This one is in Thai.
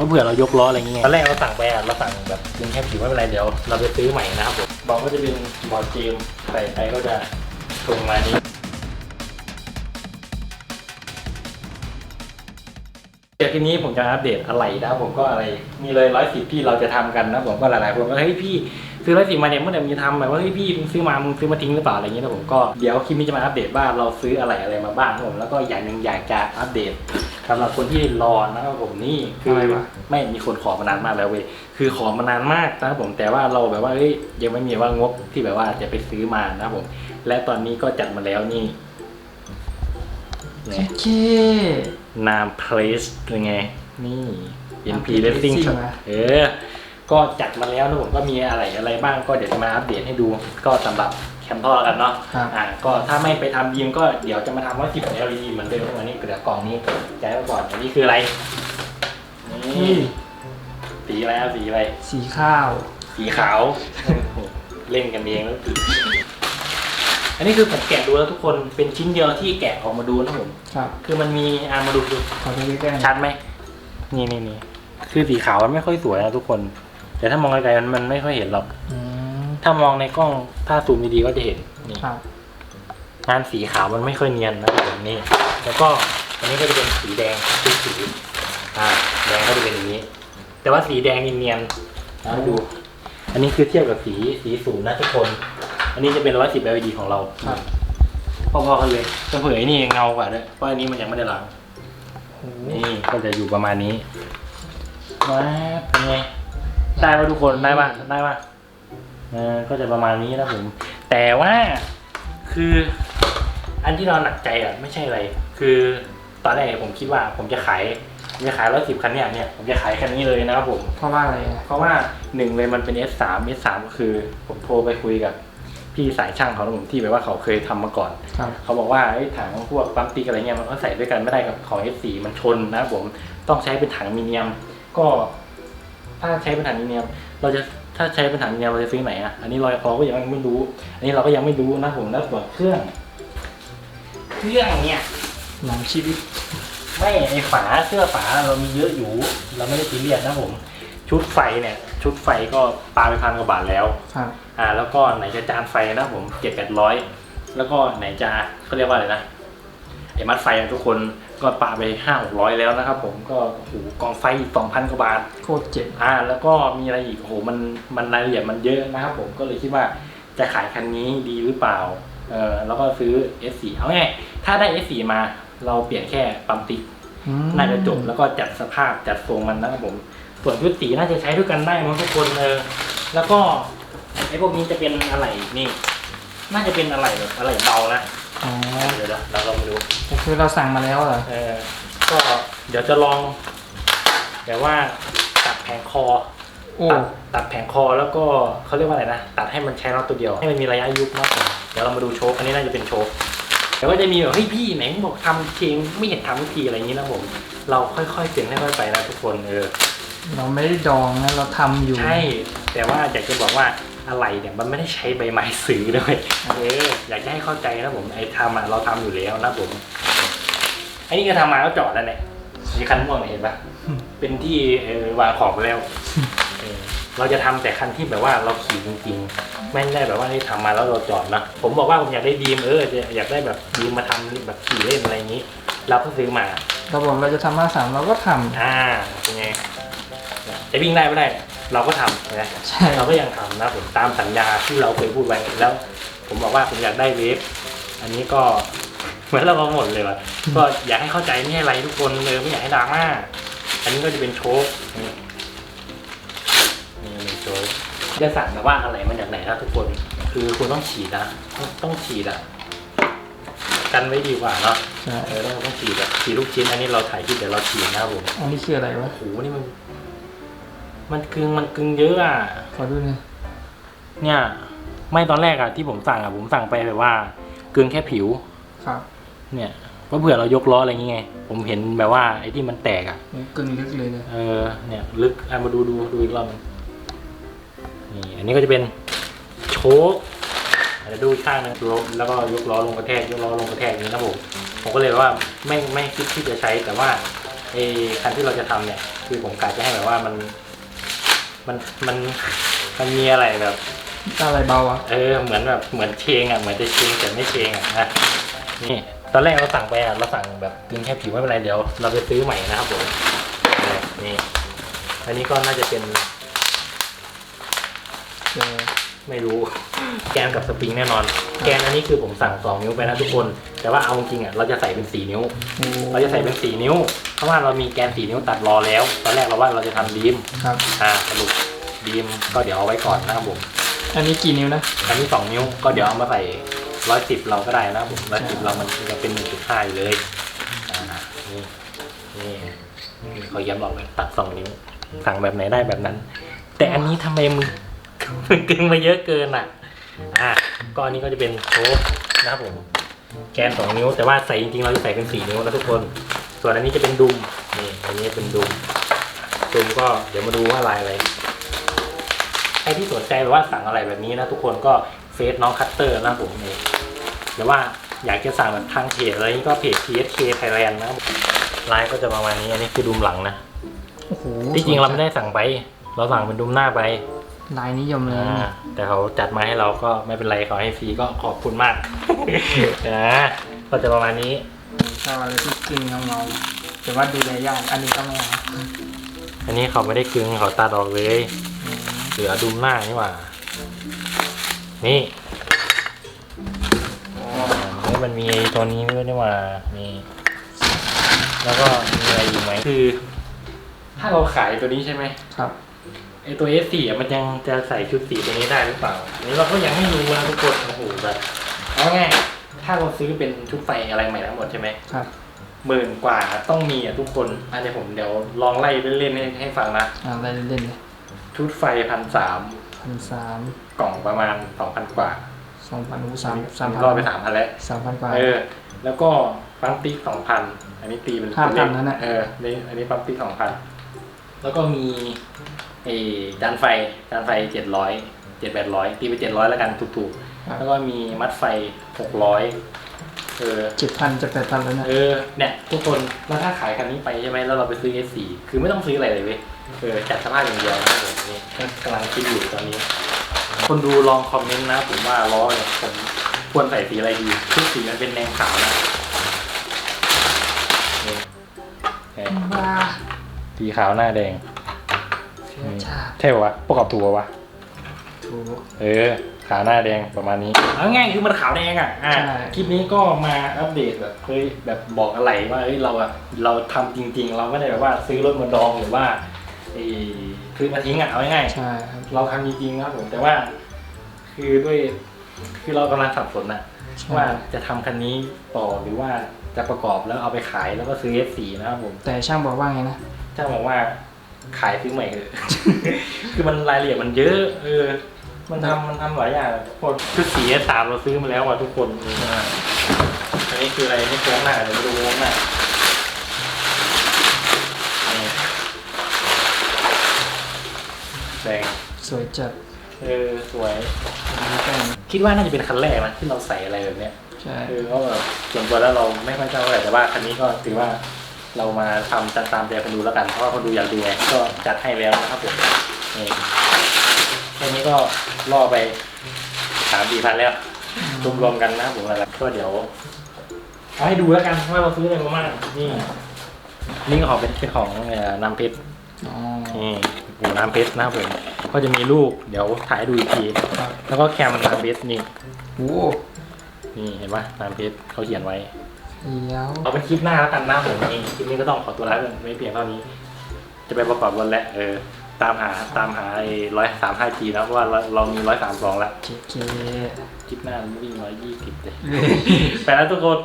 ว่าเผื่อเรายกล้ออะไรเงี้ยตอนแรกเราสั่งไปอะเราสั่งแบบกึ่งแค่ผิวไม่เป็นไรเดี๋ยว เราไปซื้อใหม่นะครับผมบอกก็จะเป็นบอร์ดเกมใส่ไปก็จะตรงมานี้เดี๋ยวทีนี้ผมจะอัปเดตอะไรนะผมก็อะไรมีเลยร้อยสิบที่เราจะทำกันนะผมก็หลายๆคนก็เฮ้ยพี่ซื้อร้อยสิบมาเนี่ยเมื่อไหร่มึงจะทำแบบว่าเฮ้ยพี่มึงซื้อมามึงซื้อมาทิ้งหรือเปล่าอะไรอย่างเงี้ยนะผมก็เดี๋ยวคลิปนี้จะมาอัปเดตว่าเราซื้ออะไรอะไรมาบ้างนะผมแล้วก็อย่างหนึ่งอยากจะอัปเดต สำหรับคนที่รอนะครับผมนี่คืออะไรวะ ไม่มีคนขอมานานมากแล้วเว้ยคือขอมานานมากนะครับผมแต่ว่าเราแบบว่าเฮ้ยยังไม่มีว่างบที่แบบว่าจะไปซื้อมานะครับผม และตอนนี้ก็จัดมาแล้วนี่เนี่ยโอเค นามเพลสเป็นไง นี่ NP NP Racing Racing Shop นะเออ ก็จัดมาแล้วนะผมก็มีอะไรอะไรบ้างก็เดี๋ยวจะมาอัปเดตให้ดู ก็สำหรับแค มทอกันเนาะครับ อ่าก็ถ้าไม่ไปทำยิมก็เดี๋ยวจะมาทำว่าสิบ LED เหมือนเดิมอันนี้เกลือกล่องนี้แจ้ไว้ก่อนอันนี้คืออะไรนี่นี่สีอะไรครับสีอะไร สีข้าว สีขาว เล่นกันเองแล้วสีอันนี้คือผมแกะดูแล้วทุกคนเป็นชิ้นเดียวที่แกะออกมาดูนะผม ครับคือมันมีอ่ามาดูดูขอดูใกล้ๆชัดไหมนี่นี่นี่คือสีขาวมันไม่ค่อยสวยนะทุกคน แต่ถ้ามองไกลๆมันมันไม่ค่อยเห็นหรอก อืม ถ้ามองในกล้องถ้าซูมดีๆก็จะเห็นนี่ครับงานสีขาวมันไม่ค่อยเนียนนะแบบนี้แล้วก็อันนี้ก็จะเป็นสีแดงสีสีอ่าแดงก็จะเป็นอย่างนี้ แต่ว่าสีแดงนี่เนียนนะดู อันนี้คือเทียบกับสีสีสูงนะทุกคน อันนี้จะเป็นร้อยสิบ LED ของเราครับ พอๆกันเลยจะเผยนี่เงากว่าด้วยเพราะอันนี้มันยังไม่ได้ล้างโอ้โหนี่ก็จะอยู่ประมาณนี้ว้าบเป็นไงได้ป่ะทุกคนได้ป่ะได้ป่ะ เออก็จะประมาณนี้นะผม แต่ว่าคืออันที่เราหนักใจอะไม่ใช่อะไร คือตอนแรกผมคิดว่าผมจะขายผมจะขายร้อยสิบคันเนี่ยเนี่ยผมจะขายคันนี้เลยนะครับผม เพราะว่าอะไรอะเพราะว่าหนึ่งเลยมันเป็น S3 S3 ก็คือผมโทรไปคุยกับพี่สายช่างเขานะผมที่แบบว่าเขาเคยทำมาก่อน ครับ เขาบอกว่าไอ้ถังพวกปั๊มติ๊กอะไรเงี้ยมันก็ใส่ด้วยกันไม่ได้กับของ F4 มันชนนะครับผมต้องใช้เป็นถังมีเนียม ก็ถ้าใช้เป็นถังมีเนียม เราจะ ถ้าใช้เป็นถังมีเนียมเราจะซื้อไหนอะอันนี้ลอยคอก็ยังไม่รู้ อันนี้เราก็ยังไม่รู้นะผมแล้วส่วนเครื่อง เครื่องเนี่ยหนังชีวิตไม่ไอฝาเสื้อฝาเรามีเยอะอยู่ เราไม่ได้ซีเรียสนะผม ชุดไฟเนี่ย ชุดไฟก็ปาไปพันกว่าบาทแล้วครับอ่า แล้วก็ไหนจะจานไฟนะผมเจ็ดแปดร้อยแล้วก็ไหนจะเขาเรียกว่าอะไรนะไอ้มัดไฟอะทุกคน ก็ปาไปห้าหกร้อยแล้วนะครับผมก็โอ้โหกองไฟสองพันกว่าบาทโคตรเจ็บอ่าแล้วก็มีอะไรอีกโอ้โหมันมันรายละเอียดมันเยอะนะครับผมก็เลยคิดว่าจะขายคันนี้ดีหรือเปล่าเออแล้วก็ซื้อ S4 เอาไงถ้าได้ S4 มาเราเปลี่ยนแค่ปั๊มติ๊กอืมน่าจะจบแล้วก็จัดสภาพจัดทรงมันนะครับผม ส่วนชุดสีน่าจะใช้ด้วยกันได้มั้งทุกคนเออแล้วก็ไอ้พวกนี้จะเป็นอะไรนี่ น่าจะเป็นอะไรแบบอะไรเบานะ อ๋อเดี๋ยวนะเราลองมาดูก็คือเราสั่งมาแล้วเหรอเออก็เดี๋ยวจะลองแต่ว่าตัดแผงคอโอ้ตัดตัดแผงคอแล้วก็เขาเรียกว่าอะไรนะตัดให้มันใช้น็อตตัวเดียวให้มันมีระยะยุบมากกว่าเดี๋ยวเรามาดูโชคอันนี้น่าจะเป็นโชคแต่ว่าจะมีแบบเฮ้ยพี่ไหนมึงบอกทำเพลงไม่เห็นทำทุกทีอะไรอย่างนี้นะผม เราค่อยๆเปลี่ยนค่อยๆไปนะทุกคนเออเราไม่ได้ดองนะเราทำอยู่ใช่แต่ว่าอยากจะบอกว่า อะไรเนี่ยมันไม่ได้ใช้ใบไม้ซื้อด้วยเอออยากจะให้เข้าใจนะผมไอ้ทำอะเราทำอยู่แล้วนะผมไอ้นี่ก็ทำมาแล้วจอดแล้วเนี่ยมีคันม่วงเนี่ยเห็นปะเป็นที่เออวางของไปแล้วเออเราจะทำแต่คันที่แบบว่าเราขี่จริงๆ ไม่ได้แบบว่าที่ทำมาแล้วเราจอดนะผมบอกว่าผมอยากได้ดีมเอออยากได้แบบดีมมาทำแบบขี่เล่นอะไรอย่างนี้ เราก็ซื้อมาเราบอกเราจะทำห้าสามเราก็ทำอ่าเป็นไงจะวิ่งได้ไม่ได้ เราก็ทำนะใช่ เราก็ยังทำนะผมตามสัญญาที่เราเคยพูดไว้แล้ว ผมบอกว่าผมอยากได้เวฟอันนี้ก็ เหมือนเราก็หมดเลยว่ะก็อยากให้เข้าใจไม่ให้อะไรทุกคนเลยไม่อยากให้ดราม่าอันนี้ก็จะเป็นโชคนี่นี่เป็นโชคจะสั่งแต่ว่าอะไรมาจากไหนนะทุกคน คือคุณต้องฉีดนะต้องต้องฉีดอะกันไว้ดีกว่าเนาะใช่เออต้องต้องฉีดอะฉีดลูกชิ้นอันนี้เราถ่ายคลิปเดี๋ยวเราฉีดนะครับผมอันนี้คืออะไรวะ โอ้โหนี่มัน มันกึงมันกึงเยอะอะ ขอดูหน่อยเนี่ย ไม่ตอนแรกอะที่ผมสั่งอะผมสั่งไปแบบว่ากึงแค่ผิว ครับเนี่ยว่าเผื่อเรายกล้ออะไรอย่างเงี้ยผมเห็นแบบว่าไอ้ที่มันแตกอะนี่กึ่งลึกเลยเลยเออเนี่ยลึกอะมาดูดูดูอีกรอบหนึ่งนี่อันนี้ก็จะเป็นโชคอาจจะดูอีกข้างหนึงแล้วก็ยกล้อลงกระแทกยกล้อลงกระแทกอย่างนี้นะผมผมก็เลยว่าไม่ไม่คิดที่จะใช้แต่ว่าไอ้คันที่เราจะทำเนี่ย คือผมกะจะให้แบบว่ามัน มันมันมันมีอะไรแบบ อะไรเบาอะเออเหมือนแบบเหมือนเชงอะเหมือนจะเชงแต่ไม่เชงอะนะนี่ตอนแรกเราสั่งไปอะเราสั่งแบบกึงแค่ผิวไม่เป็นไรเดี๋ยว เราไปซื้อใหม่นะครับผมเออนี่อันนี้ก็น่าจะเป็นเจอ ไม่รู้ แกนกับสปริงแน่นอน แกนอันนี้คือผมสั่ง 2 นิ้วไปนะทุกคน แต่ว่าเอาจริงๆอะเราจะใส่เป็น 4 นิ้วโอ้เราจะใส่เป็น 4 นิ้ว เพราะว่าเรามีแกน 4 นิ้วตัดรอแล้ว ตอนแรกเราว่าเราจะทำดีมครับ อ่าสรุปดีมก็เดี๋ยวเอาไว้ก่อนนะครับผม อันนี้กี่นิ้วนะ อันนี้ 2 นิ้วก็เดี๋ยวเอามาใส่ร้อยสิบเราก็ได้นะครับผมร้อยสิบเรามันจะเป็น1.5อยู่เลย อ่า นี่นี่นี่เขาย้ำบอกเลยตัด2นิ้ว สั่งแบบไหนได้แบบนั้น แต่อันนี้ทำไมมึง มึงกึงมาเยอะเกินอะ อะก็อันนี้ก็จะเป็นโค้กนะครับผม แกน2นิ้ว แต่ว่าใส่จริงๆเราจะใส่เป็น4นิ้วนะทุกคน ส่วนอันนี้จะเป็นดุมนี่อันนี้เป็นดุมดุมก็เดี๋ยวมาดูว่าลายอะไรใครที่สนใจแบบว่าสั่งอะไรแบบนี้นะทุกคนก็เฟซน้องคัตเตอร์นะผมเองหรือว่าอยากจะสั่งแบบทางเพจอะไรนี้ก็เพจ TSK Thailand นะครับลายก็จะประมาณนี้อันนี้คือดุมหลังนะโอ้โหที่จริงเราไม่ได้สั่งไป เราสั่งเป็นดุมหน้าไป ลายนิยมเลยอ่าแต่เขาจัดมาให้เราก็ไม่เป็นไรเขาให้ฟรีก็ขอบคุณมากนะก็จะประมาณนี้ชอบอะไรที่กึ่งเงาๆแต่ว่าดูแลยากอันนี้ก็ไม่เอาอันนี้เขาไม่ได้กึงเขาตัดออกเลยอืมเหลือดุมหน้านี่หว่า นี่อ๋อแล้วมันมีตัวนี้ด้วยนี่หว่านี่แล้วก็มีอะไรอยู่ไหมคือ ถ้าเราขายตัวนี้ใช่ไหมครับไอ ตัว S4 อะมันยังจะใส่ชุดสีตัวนี้ได้หรือเปล่าอันนี้เราก็ยังไม่รู้นะทุกคนโอ้โหแบบเอาง่ายถ้าเราซื้อเป็นชุดไฟอะไรใหม่ทั้งหมดใช่ไหมครับหมื่นกว่าต้องมีอะทุกคน อันนี้ผมเดี๋ยวลองไล่เล่นๆให้ให้ฟังนะอะไรเล่นๆเลยชุดไฟพันสามพันสามกล่องประมาณสองพันกว่าสองพันหูสามสามพันรอบไปสามพันแล้วสามพันกว่าเออ แล้วก็ปั๊มติ๊กสองพันอันนี้ตีเป็นห้าพันตัวเลขนั่นน่ะเออนี่อันนี้ปั๊มติ๊กสองพัน แล้วก็มีไอ้จานไฟจานไฟเจ็ดร้อยเจ็ดแปดร้อยตีไปเจ็ดร้อยแล้วกันถูกๆ แล้วก็มีมัดไฟหกร้อยเออเจ็ดพันจะแปดพันแล้วนะ เออเนี่ยทุกคนแล้วถ้าขายคันนี้ไปใช่ไหมแล้วเราไปซื้อ S4 คือไม่ต้องซื้ออะไรเลยเว้ยเออจัดสภาพอย่างเดียวนะผมนี่กำลังคิดอยู่ตอนนี้ คนดูลองคอมเมนต์นะผมว่าล้อเนี่ยผมควรใส่สีอะไรดีชุดสีมันเป็นแดงขาวนะนี่เออว้า สีขาวหน้าแดงเสียชาติใช่ปะวะประกอบถูกปะวะ ถูก เออ ขาวหน้าแดงประมาณนี้เอาง่ายคือมันขาวแดงอะอะ ใช่ คลิปนี้ก็มาอัปเดตแบบเฮ้ยแบบบอกอะไรว่าเฮ้ยเราอะเราทำจริง ๆ เราไม่ได้แบบว่าซื้อรถมาดองหรือว่าไอ้ซื้อมาทิ้งอะเอาง่ายใช่ครับๆเราทำจริงๆนะครับผมแต่ว่า คือด้วยคือเรากำลังสับสนอะว่าจะทำคันนี้ต่อหรือว่า จะประกอบแล้วเอาไปขายแล้วก็ซื้อ S4 นะครับผมแต่ช่างบอกว่าไงนะ ช่างบอกว่าขายซื้อใหม่เถอะ คือมันรายละเอียดมันเยอะ เออ มันทำมันทำหลายอย่างอะทุกคนชุดสีสามเราซื้อมาแล้วอะทุกคนอ่าอันนี้คืออะไรนี่โค้งหน้าเดี๋ยวมาดูโค้งหน้านี่แดงสวยจัดเออสวย อันนี้ก็ คิดว่าน่าจะเป็นคันแรกนะที่เราใส่อะไรแบบเนี้ยใช่คือก็แบบส่วนตัวแล้วเราไม่ค่อยชอบเท่าไหร่แต่ว่าคันนี้ก็ถือว่าเรามาทำจัดตามใจคนดูแล้วกันเพราะว่าคนดูอยากดูไงก็จัดให้แล้วนะครับผมนี่แค่นี้ก็ล่อไปสามสี่พันแล้วรวมๆกันนะครับผมอะไรก็เดี๋ยวเอาให้ดูแล้วกันว่าเราซื้ออะไรมาบ้างนี่นี่ก็ของเป็นเป็นของเอ่อน้ำเพชรอ๋อนี่ หูน้ำเพชรนะครับผมก็จะมีลูกเดี๋ยวถ่ายให้ดูอีกทีครับแล้วก็แคมน้ำเพชรนี่โอ้นี่เห็นปะน้ำเพชรเขาเขียนไว้เดี๋ยวเอาเป็นคลิปหน้าแล้วกันนะผมเองคลิปนี้ก็ต้องขอตัวลาไปไม่เพียงเท่านี้ จะไปประกอบรถแล้วเออตามหาตามหาไอ้ร้อยสามห้าจีนะเพราะว่าเราเรามีร้อยสามสองแล้วเจ๊คลิปหน้ามันวิ่งร้อยยี่สิบเลยไปแล้วทุกคน